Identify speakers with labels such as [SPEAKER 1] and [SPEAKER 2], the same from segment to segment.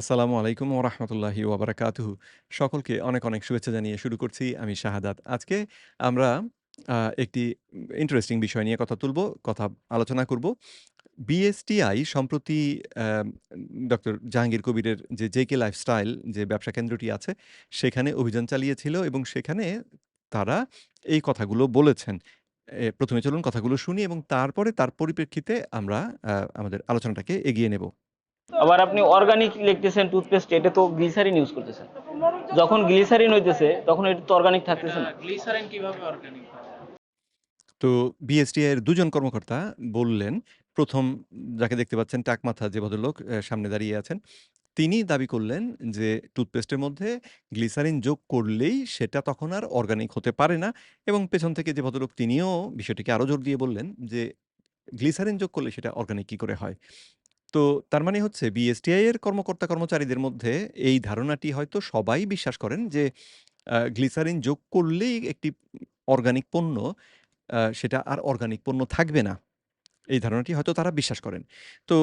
[SPEAKER 1] আসসালামু আলাইকুম ওয়া রাহমাতুল্লাহি ওয়া বারাকাতুহু। সকলকে অনেক, অনেক শুভেচ্ছা জানিয়ে শুরু করছি। আমি শাহাদাত। আজকে আমরা একটি ইন্টারেস্টিং বিষয় নিয়ে কথা তুলব, কথা আলোচনা করব। বিএসটিআই সম্প্রতি ডক্টর জাহাঙ্গীর কবিরের যে জে জেকে লাইফস্টাইল যে ব্যবসা কেন্দ্রটি আছে, সেখানে অভিযান চালিয়েছিল এবং সেখানে তারা এই কথাগুলো বলেছেন। প্রথমে চলুন কথাগুলো শুনি এবং তারপরে তার পরিপ্রেক্ষিতে আমরা আমাদের আলোচনাটাকে এগিয়ে নেব।
[SPEAKER 2] আবার আপনি অর্গানিক লিখতেছেন টুথপেস্ট এটা তো গ্লিসারিন ইউজ করতেছেন। যখন গ্লিসারিন হইতেছে তখন এটা তো অর্গানিক থাকতেছে না।
[SPEAKER 3] গ্লিসারিন কীভাবে অর্গানিক
[SPEAKER 1] তো বিএসটিআই এর ২ জন কর্মকর্তা বললেন, ১ম যাকে দেখতে পাচ্ছেন টাক মাথা যে ভদ্রলোক সামনে দাঁড়িয়ে আছেন, তিনি দাবি করলেন যে টুথপেস্টের মধ্যে গ্লিসারিন যোগ করলেই সেটা তখন আর অর্গানিক হতে পারে না এবং পেছন থেকে যে ভদ্রলোক তিনিও বিষয়টিকে আরও জোর দিয়ে বললেন যে, গ্লিসারিন যোগ করলে সেটা অর্গানিক কি করে হয়? তো তার মানে হচ্ছে বিএসটিআই এর কর্মকর্তা-কর্মচারীদের মধ্যে এই ধারণাটি হয়তো সবাই বিশ্বাস করেন যে গ্লিসারিন যোগ করলেই একটি অর্গানিক পণ্য সেটা আর অর্গানিক পণ্য থাকবে না। এই ধারণাটি হয়তো তারা বিশ্বাস করেন। তো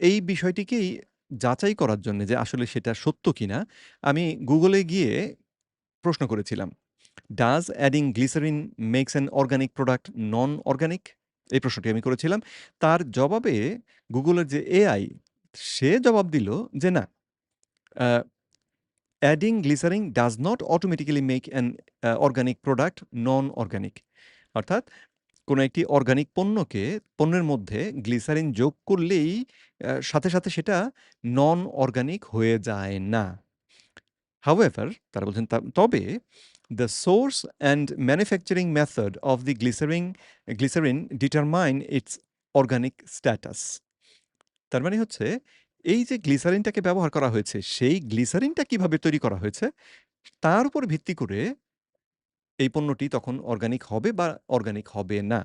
[SPEAKER 1] এই বিষয়টিকেই যাচাই করার জন্যে যে আসলে সেটা সত্য কিনা, আমি গুগলে গিয়ে প্রশ্ন করেছিলাম। "Does adding glycerine makes an organic product non-organic?" এই প্রশ্নটি আমি করেছিলাম। তার জবাবে গুগলের যে এআই সে জবাব দিল যে না। Adding "Adding does not automatically make make an product non non-organic" অর্থাৎ কোন একটি অর্গানিক পণ্যকে পণ্যের মধ্যে গ্লিসারিন যোগ করলেই সাথে, সাথে সেটা নন-অর্গানিক হয়ে যায় না। However তারা বলছেন তবে "The source and manufacturing method of the glycerin glycerin determine its organic status" তার মানে হচ্ছে এই যে গ্লিসারিনটাকে ব্যবহার করা হয়েছে, সেই গ্লিসারিনটা কীভাবে তৈরি করা হয়েছে, তার উপর ভিত্তি করে এই পণ্যটি তখন অর্গানিক হবে বা অর্গানিক হবে না।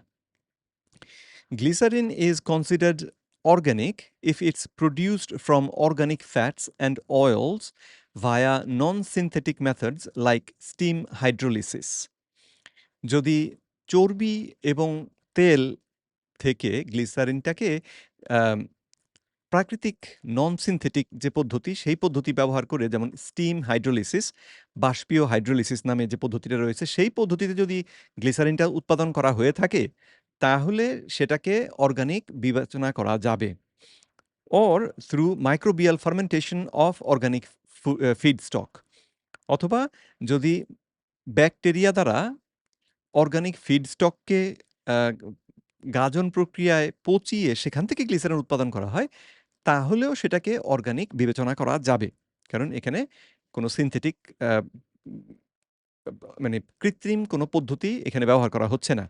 [SPEAKER 1] Glycerin is considered organic if it's produced from organic fats and oils via non-synthetic methods like steam hydrolysis. যদি চর্বি এবং তেল থেকে গ্লিসারিনটাকে প্রাকৃতিক নন-সিনথেটিক যে পদ্ধতি, সেই পদ্ধতি ব্যবহার করে যেমন স্টিম হাইড্রোলিসিস, বাষ্পীয় হাইড্রোলিসিস নামে যে পদ্ধতিটা রয়েছে, সেই পদ্ধতিতে যদি গ্লিসারিনটা উৎপাদন করা হয়ে থাকে, তাহলে সেটাকে অর্গানিক বিবেচনা করা যাবে। Or through microbial fermentation of organic food a feedstock অথবা যদি ব্যাকটেরিয়া দ্বারা অর্গানিক ফিডস্টককে আ গাজন প্রক্রিয়ায় পচিয়ে সেখান থেকে গ্লিসারিন উৎপাদন করা হয়, তাহলেও সেটাকে অর্গানিক বিবেচনা করা যাবে। কারণ এখানে কোনো সিনথেটিক মানে কৃত্রিম কোনো পদ্ধতি এখানে ব্যবহার করা হচ্ছে না।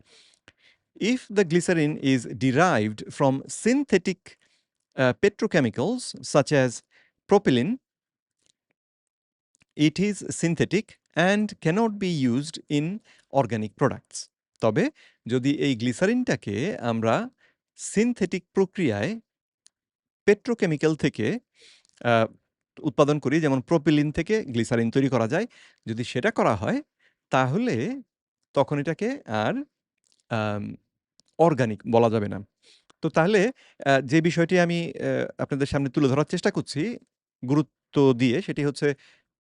[SPEAKER 1] If the glycerin is derived from synthetic a petrochemicals such as propylene it is synthetic and cannot be used in organic products তবে যদি এই গ্লিসারিনটাকে আমরা সিনথেটিক প্রক্রিয়ায় পেট্রোকেমিক্যাল থেকে উৎপাদন করি যেমন প্রোপিলিন থেকে গ্লিসারিন তৈরি করা যায়। যদি সেটা করা হয়, তাহলে তখন এটাকে আর অর্গানিক বলা যাবে না। তো তাহলে যে বিষয়টি আমি আপনাদের সামনে তুলে ধরার চেষ্টা করছি, গুরুত্ব দিয়ে, সেটি হচ্ছে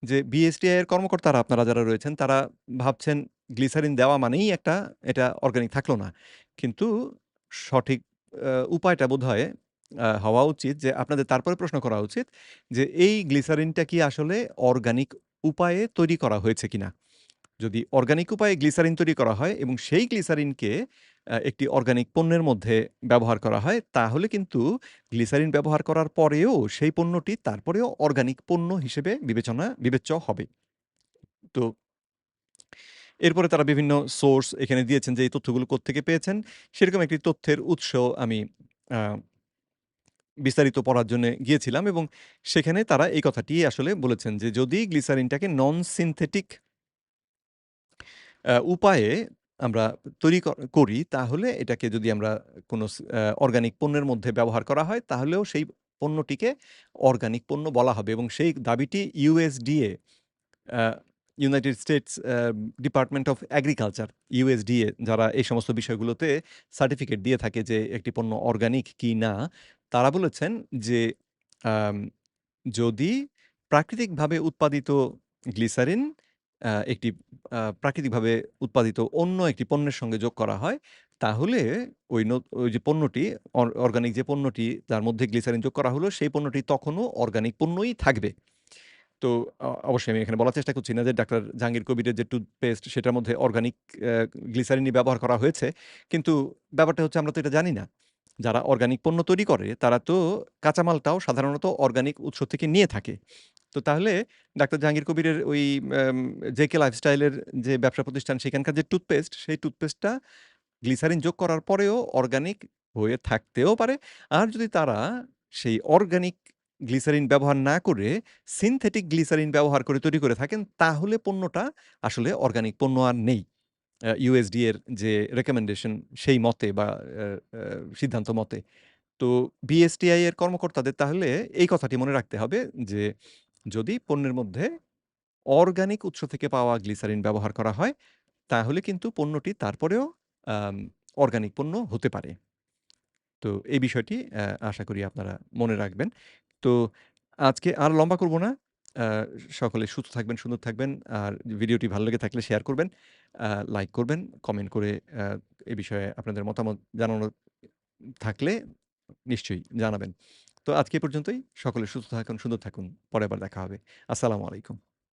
[SPEAKER 1] যে বিএসটিআই এর কর্মকর্তারা আপনারা যারা রয়েছেন, তারা ভাবছেন গ্লিসারিন দেওয়া মানেই একটা, এটা অর্গানিক থাকল না। কিন্তু সঠিক উপায়টা বোধহয়, আ, হওয়া উচিত যে আপনাদের তারপরে প্রশ্ন করা উচিত যে এই গ্লিসারিনটা কি আসলে অর্গানিক উপায়ে তৈরি করা হয়েছে কিনা? যদি অর্গানিক উপায়ে গ্লিসারিন তৈরি করা হয় এবং সেই গ্লিসারিনকে একটি অর্গানিক পণ্যের মধ্যে ব্যবহার করা হয়, তাহলে কিন্তু গ্লিসারিন ব্যবহার করার পরেও সেই পণ্যটি তারপরেও অর্গানিক পণ্য হিসেবে বিবেচনা বিবেচ্য হবে। তো এরপরে তারা বিভিন্ন সোর্স এখানে দিয়েছেন যে এই তথ্যগুলো কোত্থেকে পেয়েছেন। সেরকম একটি তথ্যের উৎস আমি বিস্তারিত পড়ার জন্যে গিয়েছিলাম এবং সেখানে তারা এই কথাটি আসলে বলেছেন যে যদি গ্লিসারিনটাকে নন সিনথেটিক উপায়ে আমরা তৈরি করি তাহলে এটাকে যদি আমরা কোনো অর্গানিক পণ্যের মধ্যে ব্যবহার করা হয়, তাহলেও সেই পণ্যটিকে অর্গানিক পণ্য বলা হবে এবং সেই দাবিটি USDA United States Department of Agriculture USDA যারা এই সমস্ত বিষয়গুলোতে সার্টিফিকেট দিয়ে থাকে যে একটি পণ্য অর্গানিক কি না, তারা বলেছেন যে যদি প্রাকৃতিকভাবে উৎপাদিত গ্লিসারিন একটি প্রাকৃতিকভাবে উৎপাদিত অন্য একটি পণ্যের সঙ্গে যোগ করা হয়, তাহলে ওই ওই যে পণ্যটি অর্গানিক যে পণ্যটি যার মধ্যে গ্লিসারিন যোগ করা হলো, সেই পণ্যটি তখনও অর্গানিক পণ্যই থাকবে। তো অবশ্যই আমি এখানে বলার চেষ্টা করছি না যে ডাক্তার জাহাঙ্গীর কবিরের যে টুথপেস্ট সেটার মধ্যে অর্গানিক গ্লিসারিনই ব্যবহার করা হয়েছে। কিন্তু ব্যাপারটা হচ্ছে আমরা তো এটা জানি না। যারা অর্গানিক পণ্য তৈরি করে তারা তো কাঁচামালটাও সাধারণত অর্গানিক উৎস থেকে নিয়ে থাকে। তো তাহলে ডাক্তার জাহাঙ্গীর কবিরের ওই জেকে লাইফস্টাইলের যে ব্যবসা প্রতিষ্ঠান সেখানকার যে টুথপেস্ট, সেই টুথপেস্টটা গ্লিসারিন যোগ করার পরেও অর্গানিক হয়ে থাকতেও পারে। আর যদি তারা সেই অর্গানিক গ্লিসারিন ব্যবহার না করে সিনথেটিক গ্লিসারিন ব্যবহার করে তৈরি করে থাকেন, তাহলে পণ্যটা আসলে অর্গানিক পণ্য আর নেই। USDA এর যে রেকমেন্ডেশন সেই মতে বা সিদ্ধান্ত মতে। তো BSTI এর কর্মকর্তাদের তাহলে এই কথাটি মনে রাখতে হবে যে, যদি পণ্যের মধ্যে অর্গানিক উৎস থেকে পাওয়া গ্লিসারিন ব্যবহার করা হয়, তাহলে কিন্তু পণ্যটি তারপরেও অর্গানিক পণ্য হতে পারে। তো এই বিষয়টি আশা করি আপনারা মনে রাখবেন। তো আজকে আর লম্বা করব না। সকলে সুস্থ থাকবেন, সুন্দর থাকবেন। আর ভিডিওটি ভালো লেগে থাকলে শেয়ার করবেন, লাইক করবেন, কমেন্ট করে এ বিষয়ে আপনাদের মতামত জানানোর থাকলে নিশ্চয়ই জানাবেন। তো আজকে পর্যন্তই। সকলে সুস্থ থাকুন, সুন্দর থাকুন। পরে আবার দেখা হবে। আসসালামু আলাইকুম।